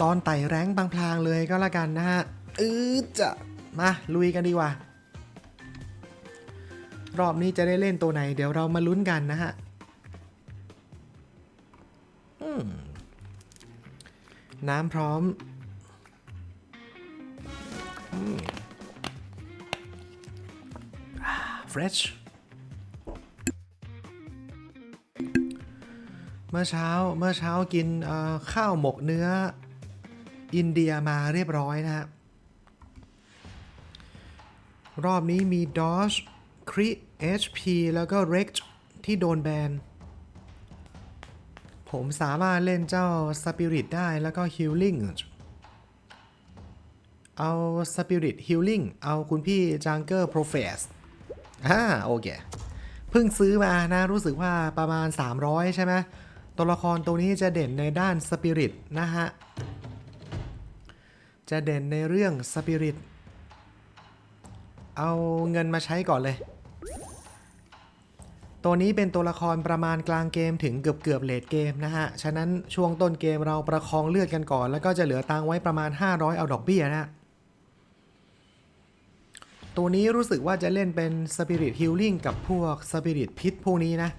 ตอนไต่แรงค์พลางๆเลยก็แล้วกันนะฮะอือจะมาลุยกันดีกว่า รอบนี้จะได้เล่นตัวไหน เดี๋ยวเรามาลุ้นกันนะฮะน้ำพร้อมเฟรชเมื่อเช้าเมื่อเช้ากินข้าวหมกเนื้อ อินเดียมาเรียบร้อยนะฮะรอบนี้มี Dodge Cri HP แล้วก็ Rex ที่โดนแบน ผมสามารถเล่นเจ้า Spirit ได้แล้วก็ Healing เอา Spirit Healing เอาคุณพี่ Jungle Profess อ่าโอเค เพิ่งซื้อมานะ รู้สึกว่าประมาณ 300 ใช่ไหมตัวละครตัวนี้จะเด่นในด้าน Spirit นะฮะ จะเด่นในเรื่อง Spirit เอาเงินมาใช้ก่อนเลย ตัวนี้เป็นตัวละครประมาณกลางเกมถึงเกือบเกือบเลดเกมนะฮะ ฉะนั้นช่วงต้นเกมเราประคองเลือดกันก่อน แล้วก็จะเหลือตังไว้ประมาณ 500 เอาดอกเบี้ยนะฮะตัวนี้รู้สึกว่าจะเล่นเป็น Spirit Healing กับพวก Spirit พิษพวกนี้นะ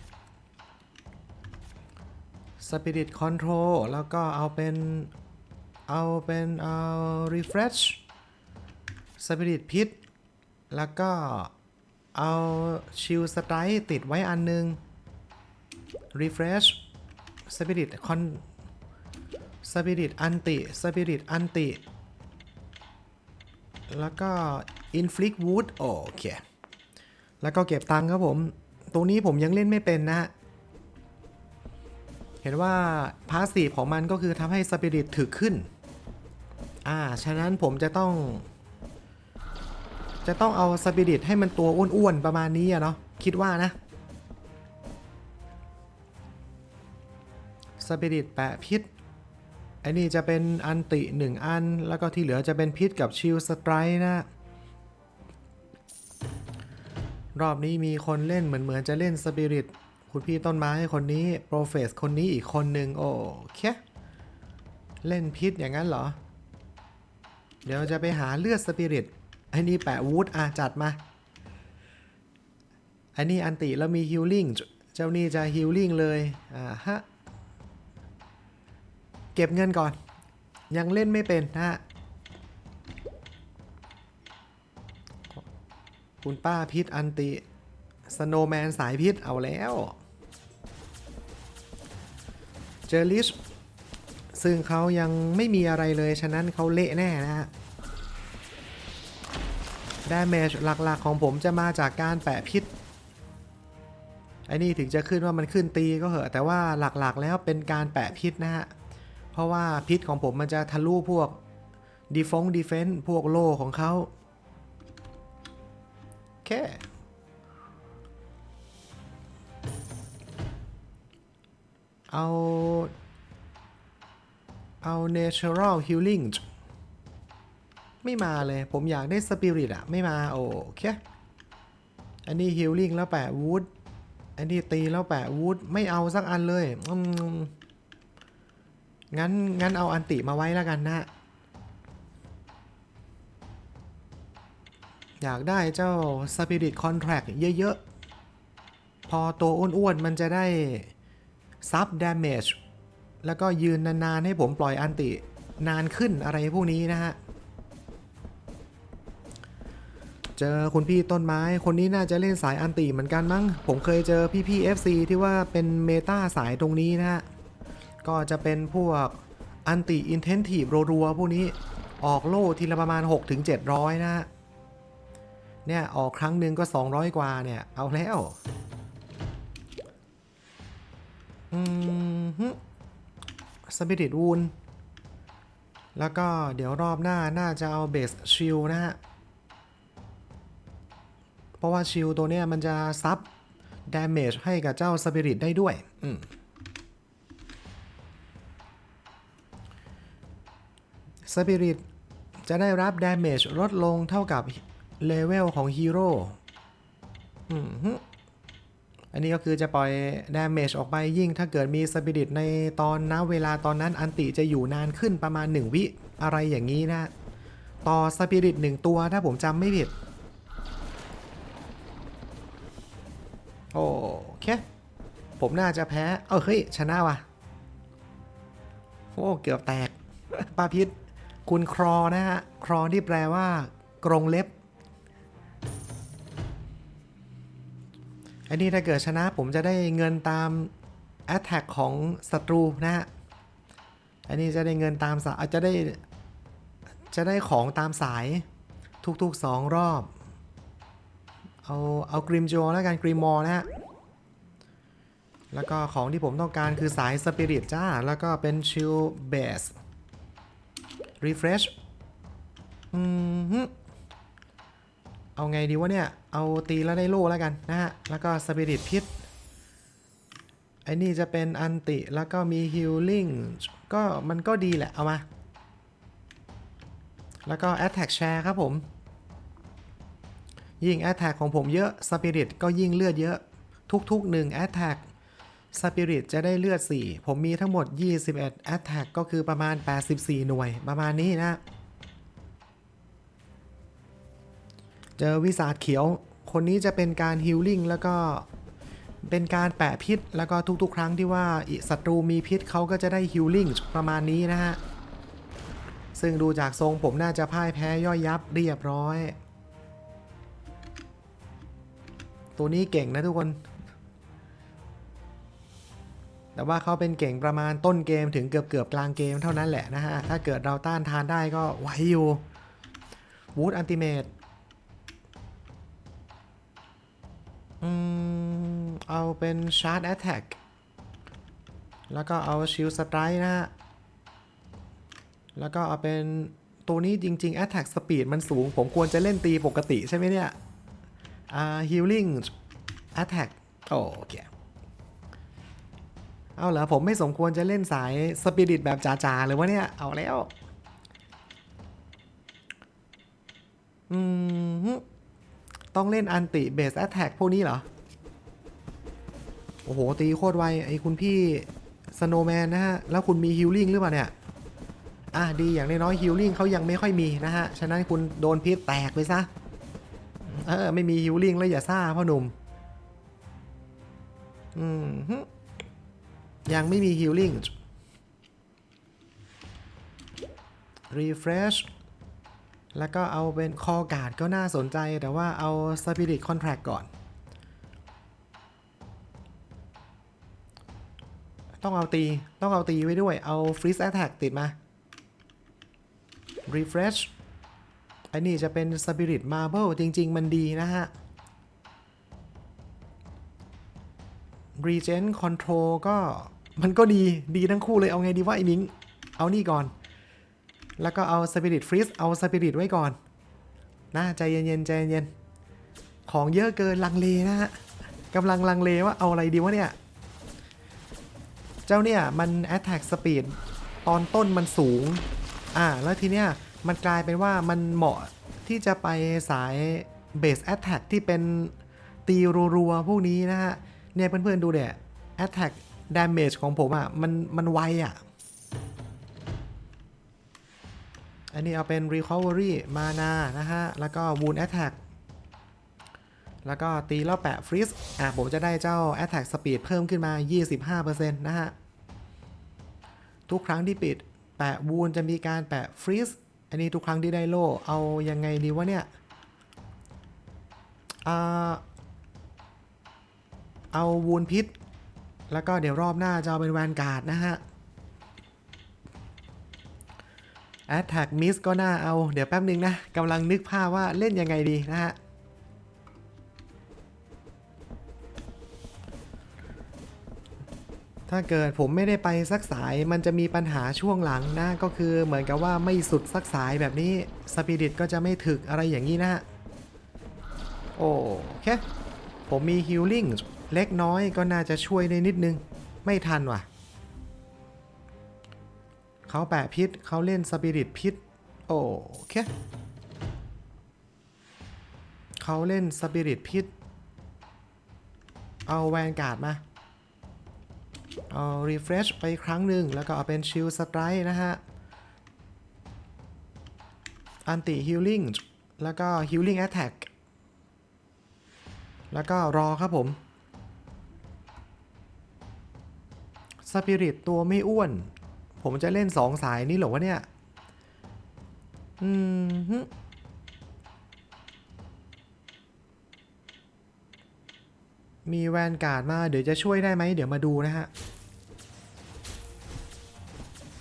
Spirit Control แล้วก็เอาเป็น เอาเป็นเอา Refresh Spirit พิษแล้วก็เอาชิลสไตร์ติดไว้อันนึง refresh spirit con spirit อันติ spirit อันติ แล้วก็ inflict wood โอเค แล้วก็เก็บตังค์ครับผม ตรงนี้ผมยังเล่นไม่เป็นนะฮะเห็นว่าพาสซีฟของมันก็คือทำให้ spirit ถึกขึ้น อ่า ฉะนั้นผมจะต้อง จะต้องเอาสปิริตให้มันตัวอ้วนๆ ประมาณนี้อะเนาะ คิดว่านะ สปิริตแปะพิษไอ้นี่จะเป็นอันติหนึ่งอัน แล้วก็ที่เหลือจะเป็นพิษกับชิลสไตร์นะ รอบนี้มีคนเล่นเหมือนเหมือนจะเล่นสปิริตคุณพี่ต้นไม้คนนี้ โปรเฟสคนนี้อีกคนหนึ่งโอเค เล่นพิษอย่างนั้นเหรอ เดี๋ยวจะไปหาเลือดสปิริตไอ้นี่แปะวูดอะจัดมาไอ้นี่อันติแล้วมีฮิลลิ่งเจ้านี่จะฮิลลิ่งเลยอ่าฮะเก็บเงินก่อน ยังเล่นไม่เป็นนะฮะคุณป้าพิษอันติสโนแมนสายพิษเอาแล้ว เจอลิช ซึ่งเขายังไม่มีอะไรเลย ฉะนั้นเขาเละแน่นะฮะดาเมจหลักๆของผมจะมาจากการแปะพิษไอ้นี่ถึงจะขึ้นว่ามันขึ้นตีก็เหอะ แต่ว่าหลักๆแล้วเป็นการแปะพิษนะฮะ เพราะว่าพิษของผมมันจะทะลุพวกดีฟงดีเฟนต์พวกโลของเขาแค่เอา เอา natural healing ไม่มาเลย ผมอยากได้สปิริตอะไม่มาโอเค อันนี้ฮิลลิ่งแล้วแปะวูดอันนี้ตีแล้วแปะวูดไม่เอาสักอันเลยงั้น งั้นเอาอันติมาไว้แล้วกันนะอยากได้เจ้า Spirit Contract เยอะ ๆ พอตัวอ้วน ๆ มันจะได้ซับ damage แล้วก็ยืนนานๆให้ผมปล่อยอันตินานขึ้นอะไรพวกนี้นะฮะ เจอคุณพี่ต้นไม้คนนี้น่าจะเล่นสายอันติเหมือนกันมั้ง ผมเคยเจอพี่พี่ FC ที่ว่าเป็นเมตาสายตรงนี้นะฮะ ก็จะเป็นพวกอันติอินเทนทีฟรัวๆพวกนี้ออกโล่ทีละประมาณ 6-700 นะฮะ เนี่ย ออกครั้งหนึ่งก็ 200 กว่าเนี่ย เอาแล้ว อืม สปิริตวูนแล้วก็เดี๋ยวรอบหน้าน่าจะเอาเบสชิลนะฮะ เพราะว่าชิลตัวเนี้ยมันจะซับดาเมจให้กับเจ้าสปิริตได้ด้วย อืมสปิริตจะได้รับดาเมจลดลงเท่ากับเลเวลของฮีโร่ อืม อันนี้ก็คือจะปล่อย damage ออกไปยิ่งถ้าเกิดมี spirit ในตอนณเวลาตอนนั้นอันติจะอยู่นานขึ้นประมาณ 1 วิอะไรอย่างนี้นะ ต่อ spirit 1ตัวถ้าผมจำไม่ผิด โอเค ผมน่าจะแพ้ เออเฮ้ย ชนะว่ะ โอ้เกือบแตกปาพิษคุณครอนะฮะ ครอที่แปลว่ากรงเล็บ อันนี้ถ้าเกิดชนะผมจะได้เงินตาม Attack ของศัตรูนะฮะ อันนี้จะได้เงินตามสายอาจจะได้จะได้ของตามสายทุกๆ 2 รอบ เอาเอากริมโจแล้วกันกริมมอนะฮะ แล้วก็ของที่ผมต้องการคือสายสปิริตจ้า แล้วก็เป็นชิลเบส refresh อืม เอาไงดีวะเนี่ย เอาตีแล้วได้โล่แล้วกันนะฮะ แล้วก็สปิริตพิษไอ้นี่จะเป็นอันติแล้วก็มีฮิลลิ่งก็มันก็ดีแหละ เอามา แล้วก็ attack share ครับผม ยิ่ง attack ของผมเยอะ spirit ก็ยิ่งเลือดเยอะ ทุกๆ1 attack spirit จะได้เลือด 4 ผมมีทั้งหมด 21 attack ก็คือประมาณ 84 หน่วย ประมาณนี้นะ เจอวิสาดเขียว คนนี้จะเป็นการฮิลลิ่งแล้วก็เป็นการแปะพิษ แล้วก็ทุกๆ ครั้งที่ว่าศัตรูมีพิษเขาก็จะได้ฮิลลิ่งประมาณนี้นะฮะ ซึ่งดูจากทรงผมน่าจะพ่ายแพ้ย่อยยับเรียบร้อย ตัวนี้เก่งนะทุกคน แต่ว่าเขาเป็นเก่งประมาณต้นเกมถึงเกือบเกือบๆกลางเกมเท่านั้นแหละนะฮะ ถ้าเกิดเราต้านทานได้ก็ไหวอยู่วูดอันติเมต อืม เอาเป็นชาร์จแอตแทกแล้วก็เอาชิลสไตร์นะฮะ แล้วก็เอาเป็นตัวนี้จริงๆ Attack Speed มันสูง ผมควรจะเล่นตีปกติใช่ไหมเนี่ย อ่า Healing Attack โอเค เอาเหรอผมไม่สมควรจะเล่นสาย Spirit แบบจ๋าๆเลยวะเนี่ย เอาแล้ว อืม ต้องเล่นอันติเบสแอ t แทกพวกนี้เหรอ โอ้โห ตีโคตรไว ไอ้คุณพี่สโนแมนนะฮะ แล้วคุณมีฮิลลิ่งหรือเปล่าเนี่ย อะ ดีอย่างน้อยฮิลลิ่งเขายังไม่ค่อยมีนะฮะ ฉะนั้นคุณโดนพิษแตกไปซะ เออ ไม่มีฮิลลิ่งแล้วอย่าซ่าพ่อหนุ่ม อืมฮึยังไม่มีฮิลลิ่ง refresh แล้วก็เอาเป็นคอการ์ดก็น่าสนใจ แต่ว่าเอา Spirit Contract ก่อน ต้องเอาตี ต้องเอาตีไว้ด้วย เอา Freeze Attack ติดมา Refresh อันนี้จะเป็น Spirit Marble จริง ๆ มันดีนะฮะ Regen Control ก็มันก็ดีดีทั้งคู่เลยเอาไงดีว่าไอ้มิง เอานี่ก่อน แล้วก็เอา Spirit Freeze เอา Spirit ไว้ก่อนนะใจเย็นๆใจเย็นๆของเยอะเกินลังเลนะฮะกำลังลังเลว่าเอาอะไรดีวะเนี่ย เจ้าเนี่ยมัน Attack Speed ตอนต้นมันสูง อ่า แล้วทีเนี้ยมันกลายเป็นว่ามันเหมาะที่จะไปสาย Base Attack ที่เป็นตีรัวๆพวกนี้นะฮะ เนี่ยเพื่อนๆดูเนี่ย Attack Damage ของผมอะ มันมันไวอะ อันนี้เอาเป็น Recovery มานานะฮะ แล้วก็ Wound Attack แล้วก็ตีแล้วแปะ Freeze อะผมจะได้เจ้า Attack Speed เพิ่มขึ้นมา 25%นะฮะ ทุกครั้งที่ปิดแปะ Wound จะมีการแปะ Freeze อันนี้ทุกครั้งที่ได้โล่เอายังไงดีวะเนี่ย เอา Wound พิษ แล้วก็เดี๋ยวรอบหน้าจะเอาเป็นแวนการ์ดนะฮะ Attack Miss ก็น่าเอา เดี๋ยวแป๊บนึงนะกำลังนึกภาพว่าเล่นยังไงดีนะฮะ ถ้าเกิดผมไม่ได้ไปสักสายมันจะมีปัญหาช่วงหลังนะ ก็คือเหมือนกับว่าไม่สุดสักสายแบบนี้สปิริตก็จะไม่ถึกอะไรอย่างนี้นะฮะ โอเค ผมมีฮิลลิ่งเล็กน้อยก็น่าจะช่วยได้นิดนึง ไม่ทันว่ะ เขาแปะพิษเขาเล่นสปิริตพิษโอเคเขาเล่นสปิริตพิษเอาแวนการ์ดมา เอา refresh ไปครั้งหนึ่งแล้วก็เอาเป็น shield strike นะฮะ anti healing แล้วก็ healing attack แล้วก็รอครับผม สปิริตตัวไม่อ้วน ผมจะเล่นสองสายนี้หรอวะเนี่ย อืมมีแวนการ์ดมา เดี๋ยวจะช่วยได้ไหม เดี๋ยวมาดูนะฮะ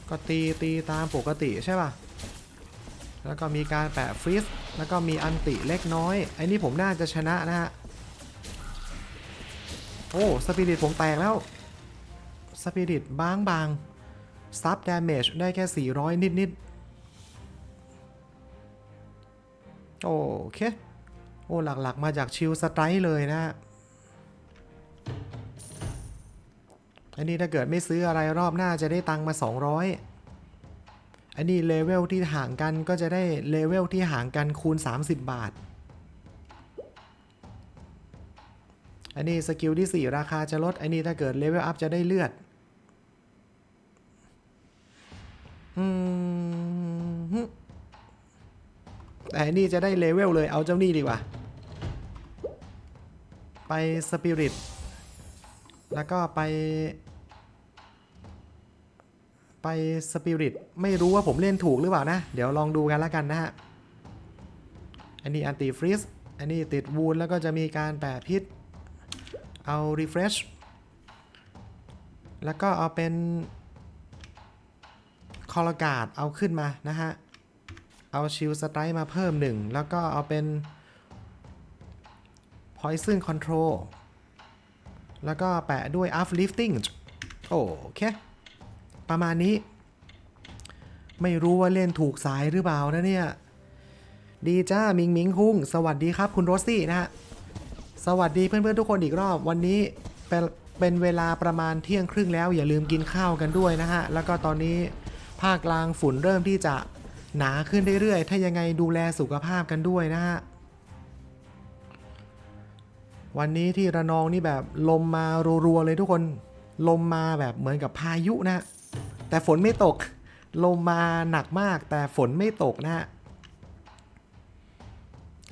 ก็ตีตีตามปกติใช่ป่ะ แล้วก็มีการแปะฟรีสแล้วก็มีอันติเล็กน้อย ไอ้นี่ผมน่าจะชนะนะฮะ โอ้ สปิริตผมแตกแล้ว สปิริตบางบาง ซับดาเมจได้แค่ 400 นิดนิดๆโอเค โอ้หลักๆ มาจากชิลสไตร์เลยนะอันนี้ถ้าเกิดไม่ซื้ออะไรรอบหน้าจะได้ตังค์มา 200 อันนี้เลเวลที่ห่างกันก็จะได้เลเวลที่ห่างกันคูณ 30 บาท อันนี้สกิลที่ 4 ราคาจะลด อันนี้ถ้าเกิดเลเวลอัพจะได้เลือด อืมฮึ แต่นนี่จะได้เลเวลเลยเอาเจ้านี่ดีกว่า ไปสปิริต แล้วก็ไป ไปสปิริต ไม่รู้ว่าผมเล่นถูกหรือเปล่านะ เดี๋ยวลองดูกันแล้วกันนะฮะ อันนี้อันติฟรีสอันนี้ติดวูนแล้วก็จะมีการแปะพิษ เอา refresh แล้วก็เอาเป็น คอลกาดเอาขึ้นมานะฮะ เอาชิลสไตร์มาเพิ่มหนึ่งแล้วก็เอาเป็น poison control แล้วก็แปะด้วย uplifting โอเค ประมาณนี้ ไม่รู้ว่าเล่นถูกสายหรือเปล่านะเนี่ย ดีจ้า มิงมิงคุงสวัสดีครับคุณโรซี่นะฮะ สวัสดีเพื่อนๆทุกคนอีกรอบวันนี้เป็นเป็นเวลาประมาณเที่ยงครึ่งแล้วอย่าลืมกินข้าวกันด้วยนะฮะ แล้วก็ตอนนี้ ภาคกลางฝุ่นเริ่มที่จะหนาขึ้นเรื่อยๆ ถ้ายังไงดูแลสุขภาพกันด้วยนะฮะ วันนี้ที่ระนองนี่แบบลมมารัวๆเลยทุกคน ลมมาแบบเหมือนกับพายุนะ แต่ฝนไม่ตก ลมมาหนักมากแต่ฝนไม่ตกนะฮะ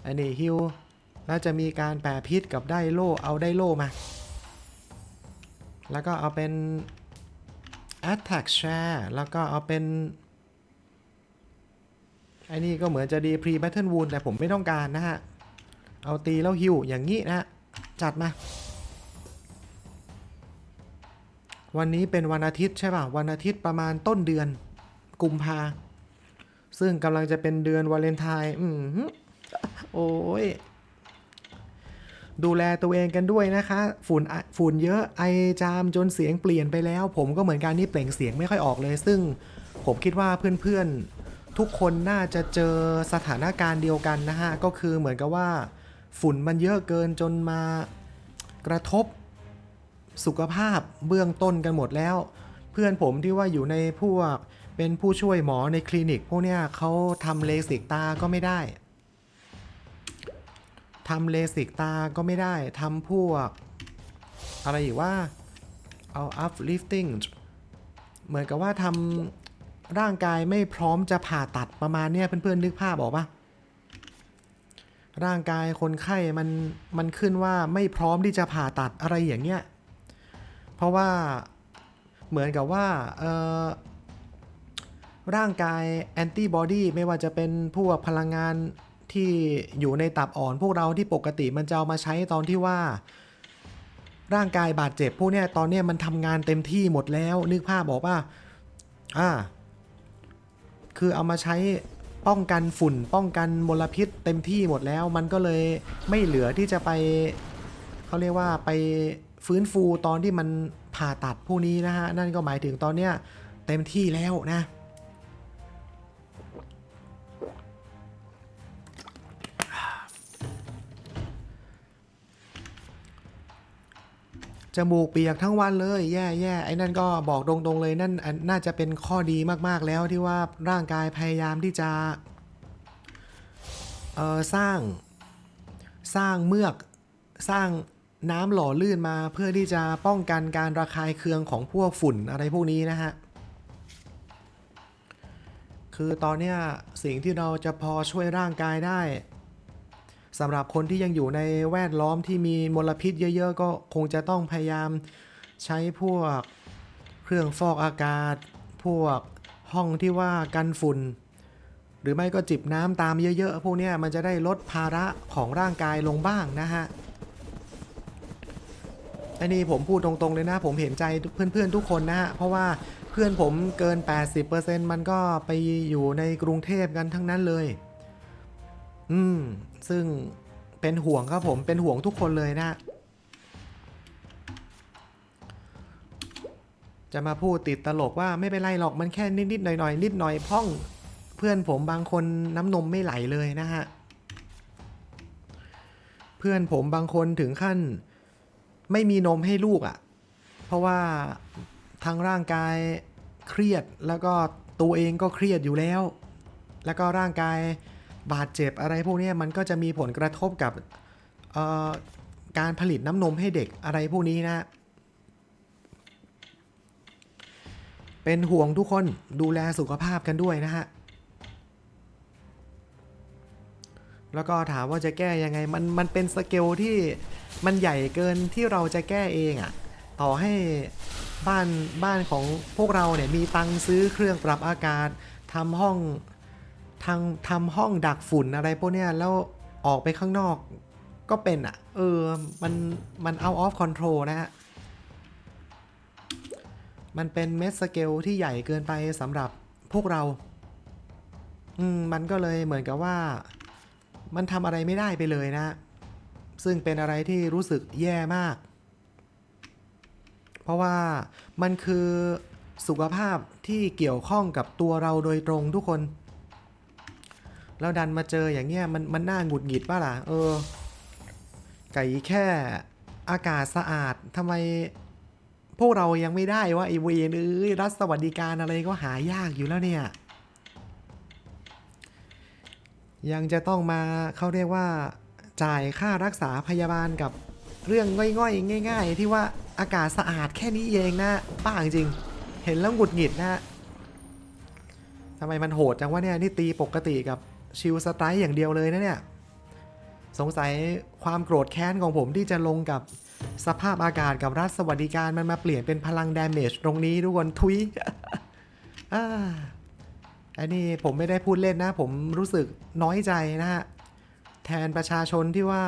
อันนี้ฮิวแล้วจะมีการแปรพิษกับได้โล่เอาได้โล่มา แล้วก็เอาเป็น attack share แล้วก็เอาเป็นไอ้นี่ก็เหมือนจะดี pre battle wound แต่ผมไม่ต้องการนะฮะ เอาตีแล้วฮิวอย่างนี้นะจัดมา วันนี้เป็นวันอาทิตย์ใช่ป่ะ วันอาทิตย์ประมาณต้นเดือน กุมภาซึ่งกำลังจะเป็นเดือนวาเลนไทน์อืมโอ้ย ดูแลตัวเองกันด้วยนะคะ ฝุ่นฝุ่นเยอะไอจามจนเสียงเปลี่ยนไปแล้ว ผมก็เหมือนกันนี่เปล่งเสียงไม่ค่อยออกเลย ซึ่งผมคิดว่าเพื่อนๆ ทุกคนน่าจะเจอสถานการณ์เดียวกันนะฮะ ก็คือเหมือนกับว่า ฝุ่นมันเยอะเกินจนมากระทบสุขภาพเบื้องต้นกันหมดแล้ว เพื่อนผมที่ว่าอยู่ในพวกเป็นผู้ช่วยหมอในคลินิก พวกเนี้ยเขาทำเลสิกตาก็ไม่ได้ำเลสิกตาก็ไม่ได้ทำพวก อะไรอยู่ว่าเอา uplifting เหมือนกับว่าทำร่างกายไม่พร้อมจะผ่าตัดประมาณเนี้ยเพื่อนๆนึกภาพออกปะร่างกายคนไข้มันมันขึ้นว่าไม่พร้อมที่จะผ่าตัดอะไรอย่างเงี้ย เพราะว่าเหมือนกับว่าเออร่างกายแอนติบอดีไม่ว่าจะเป็นพวกพลังงาน ที่อยู่ในตับอ่อน พวกเราที่ปกติมันจะเอามาใช้ตอนที่ว่า ร่างกายบาดเจ็บพวกเนี้ยตอนเนี้ยมันทำงานเต็มที่หมดแล้ว นึกภาพบอกว่าอ่า คือเอามาใช้ป้องกันฝุ่นป้องกันมลพิษเต็มที่หมดแล้ว มันก็เลยไม่เหลือที่จะไปเขาเรียกว่าไปฟื้นฟูตอนที่มันผ่าตัดพวกนี้นะฮะ นั่นก็หมายถึงตอนเนี้ยเต็มที่แล้วนะ จมูกเปียกทั้งวันเลย แย่แย่ไอ้นั่นก็บอกตรงๆเลยนั่นน่าจะเป็นข้อดีมากๆแล้วที่ว่าร่างกายพยายามที่จะเออสร้างสร้างเมือกสร้างน้ำหล่อลื่นมาเพื่อที่จะป้องกันการระคายเคืองของพวกฝุ่นอะไรพวกนี้นะฮะ คือตอนเนี้ยสิ่งที่เราจะพอช่วยร่างกายได้ สำหรับคนที่ยังอยู่ในแวดล้อมที่มีมลพิษเยอะ ๆ ก็คงจะต้องพยายามใช้พวกเครื่องฟอกอากาศ พวกห้องที่ว่ากันฝุ่น หรือไม่ก็จิบน้ำตามเยอะๆ พวกนี้มันจะได้ลดภาระของร่างกายลงบ้างนะฮะอันนี้ผมพูดตรงๆเลยนะ ผมเห็นใจเพื่อนๆทุกคนนะฮะเพราะว่าเพื่อนผมเกิน 80%มันก็ไปอยู่ในกรุงเทพกันทั้งนั้นเลย อืม ซึ่งเป็นห่วงครับผม เป็นห่วงทุกคนเลยนะ จะมาพูดติดตลกว่าไม่เป็นไรหรอกมันแค่นิดๆหน่อยๆนิดหน่อยพ่อง เพื่อนผมบางคนน้ำนมไม่ไหลเลยนะฮะ เพื่อนผมบางคนถึงขั้น ไม่มีนมให้ลูกอะ่ะ เพราะว่าทั้งร่างกายเครียดแล้วก็ตัวเองก็เครียดอยู่แล้ว แล้วก็ร่างกาย บาดเจ็บอะไรพวกนี้มันก็จะมีผลกระทบกับการผลิตน้ำนมให้เด็กอะไรพวกนี้นะ เป็นห่วงทุกคนดูแลสุขภาพกันด้วยนะฮะ แล้วก็ถามว่าจะแก้ยังไง มันมันเป็นสเกลที่มันใหญ่เกินที่เราจะแก้เองอะ่ะ ต่อให้บ้านบ้านของพวกเราเนี่ยมีตังซื้อเครื่องปรับอากาศทำห้อง ทางทำห้องดักฝุ่นอะไรพวกเนี้ยแล้วออกไปข้างนอกก็เป็นอะ่ะ เออ มัน มัน out of control นะฮะ มันเป็นเมสสเกลที่ใหญ่เกินไปสำหรับพวกเรา อืม มันก็เลยเหมือนกับว่า มันทำอะไรไม่ได้ไปเลยนะ ซึ่งเป็นอะไรที่รู้สึกแย่มาก เพราะว่ามันคือสุขภาพที่เกี่ยวข้องกับตัวเราโดยตรงทุกคน แล้วดันมาเจออย่างเงี้ยมันมันน่าหงุดหงิดป่ะล่ะ เออ ไก่แค่อากาศสะอาดทำไมพวกเรายังไม่ได้ว่าไอเวนเอ้ยรัฐสวัสดิการอะไรก็หายากอยู่แล้วเนี่ย ยังจะต้องมาเขาเรียกว่า จ่ายค่ารักษาพยาบาลกับเรื่องง่อยๆ ง่าย ๆ ที่ว่าอากาศสะอาดแค่นี้เองนะป้าจริง เห็นแล้วหงุดหงิดนะทำไมมันโหดจังวะเนี่ยนี่ตีปกติกับ ชิลสไตร์อย่างเดียวเลยนะเนี่ย สงสัยความโกรธแค้นของผมที่จะลงกับสภาพอากาศกับรัฐสวัสดิการมันมาเปลี่ยนเป็นพลังดาเมจตรงนี้ทุกคนทุยอันนี้ผมไม่ได้พูดเล่นนะ ผมรู้สึกน้อยใจนะฮะ แทนประชาชนที่ว่า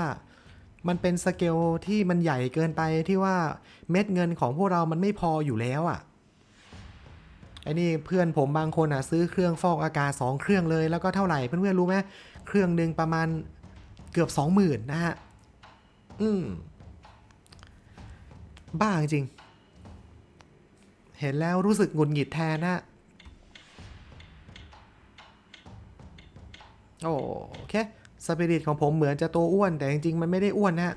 มันเป็นสเกลที่มันใหญ่เกินไปที่ว่าเม็ดเงินของพวกเรามันไม่พออยู่แล้วอะ่ะ ไอ้นี่เพื่อนผมบางคนอะซื้อเครื่องฟอกอากาศ 2 เครื่องเลยแล้วก็เท่าไหร่เพื่อนๆรู้ไหมเครื่องหนึ่งประมาณเกือบ 20,000นะฮะอืมบ้าจริง เห็นแล้วรู้สึกหงุดหงิดแทนนะโอเคสปิริตของผมเหมือนจะตัวอ้วนแต่จริงๆ มันไม่ได้อ้วนนะฮะ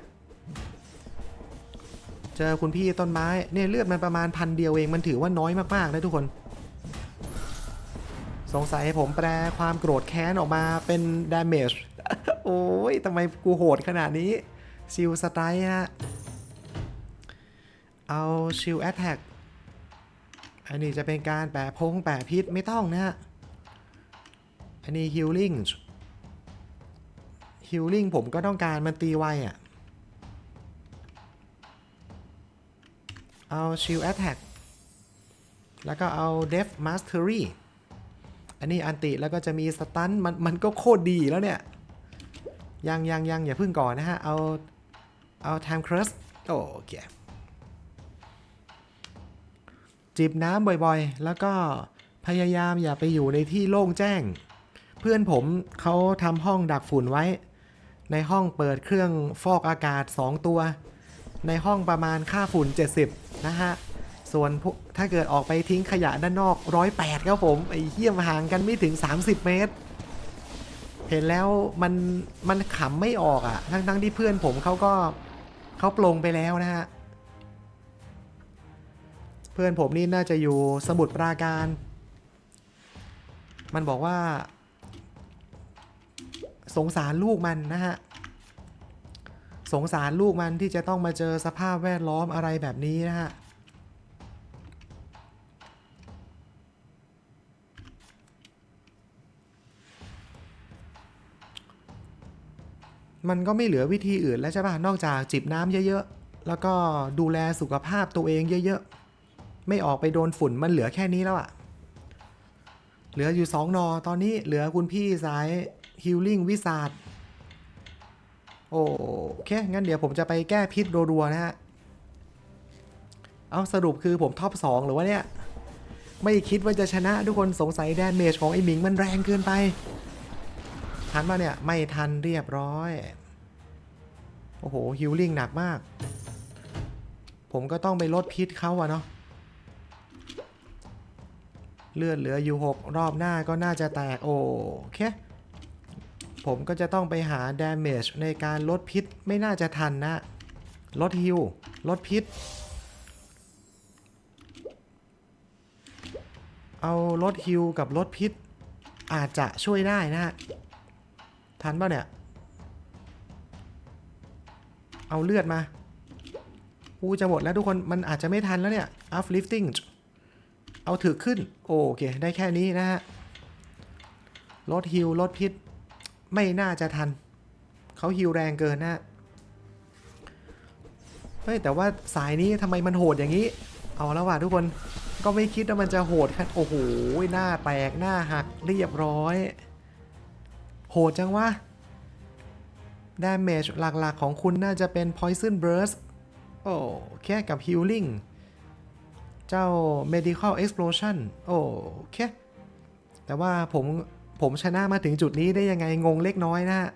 เจอคุณพี่ต้นไม้เนี่ยเลือดมันประมาณพันเดียวเองมันถือว่าน้อยมากๆนะทุกคน สงสัยผมแปลความโกรธแค้นออกมาเป็น damage โอ้ยทำไมกูโหดขนาดนี้ชิลสไตร์ฮะ เอาชิลแอ t แทกอันนี้จะเป็นการแปะพงแปะพิษไม่ต้องนะฮะ อันนี้ฮิลลิ่งฮิลลิ่งผมก็ต้องการมันตีไวอะ่ะ เอาชิลแอ t แทกแล้วก็เอา Def Mastery อั อันนี้อันติแล้วก็จะมีสตันมันมันก็โคตรดีแล้วเนี่ย ยังยังยังอย่าเพึ่งก่อนนะฮะ เอา เอา Time Crush โอเค จิบน้ำบ่อยๆ แล้วก็พยายามอย่าไปอยู่ในที่โล่งแจ้ง เพื่อนผมเขาทำห้องดักฝุ่นไว้ ในห้องเปิดเครื่องฟอกอากาศ 2 ตัว ในห้องประมาณค่าฝุ่น 70 นะฮะ ส่วนถ้าเกิดออกไปทิ้งขยะด้านนอก108ครับผมไอ้เหี้ยมห่างกันไม่ถึง 30 เมตร เห็นแล้วมันมันขำไม่ออกอะ่ะ ทั้งๆที่เพื่อนผมเขาก็เขาปลงไปแล้วนะฮะ เพื่อนผมนี่น่าจะอยู่สมุดปราการ มันบอกว่า สงสารลูกมันนะฮะ สงสารลูกมันที่จะต้องมาเจอสภาพแวดล้อมอะไรแบบนี้นะฮะ มันก็ไม่เหลือวิธีอื่นแล้วใช่ป่ะ นอกจากจิบน้ำเยอะๆ แล้วก็ดูแลสุขภาพตัวเองเยอะๆ ไม่ออกไปโดนฝุ่นมันเหลือแค่นี้แล้วอะเหลืออยู่สองนอตอนนี้เหลือคุณพี่สายฮิลลิ่งวิสาดโอเค งั้นเดี๋ยวผมจะไปแก้พิษรัวๆนะฮะ เอาสรุปคือผมท็อป2หรือว่าเนี่ย ไม่คิดว่าจะชนะทุกคนสงสัยแดนเมจของไอ้หมิงมันแรงเกินไป ทันมาเนี่ย ไม่ทันเรียบร้อย โอ้โหฮิลลิ่งหนักมาก ผมก็ต้องไปลดพิษเขาอะเนาะเลือดเหลืออยู่ 6 รอบหน้าก็น่าจะแตก โอเค ผมก็จะต้องไปหา damage ในการลดพิษไม่น่าจะทันนะ ลดฮิลลดพิษ เอาลดฮิลกับลดพิษ อาจจะช่วยได้นะฮะ ทันป่ะเนี่ย เอาเลือดมาอูจะหมดแล้วทุกคน มันอาจจะไม่ทันแล้วเนี่ย uplifting เอาถือขึ้น โอเค ได้แค่นี้นะฮะ ลดฮิลลดพิษ ไม่น่าจะทัน เขาฮิลแรงเกินนะ เฮ้ย แต่ว่าสายนี้ทำไมมันโหดอย่างนี้ เอาแล้วว่ะทุกคน ก็ไม่คิดว่ามันจะโหดขนาดโอ้โห หน้าแตกหน้าหักเรียบร้อย โหดจังวะ damage หลักๆของคุณน่าจะเป็น poison burst โอ้ แค่กับ healing เจ้า medical explosion โอเคแต่ว่าผมผมชนะมาถึงจุดนี้ได้ยังไงงงเล็กน้อยนะฮะ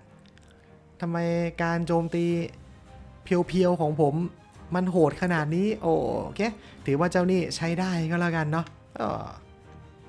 ทำไมการโจมตีเพียวๆของผมมันโหดขนาดนี้ โอเค ถือว่าเจ้านี่ใช้ได้ก็แล้วกันเนาะ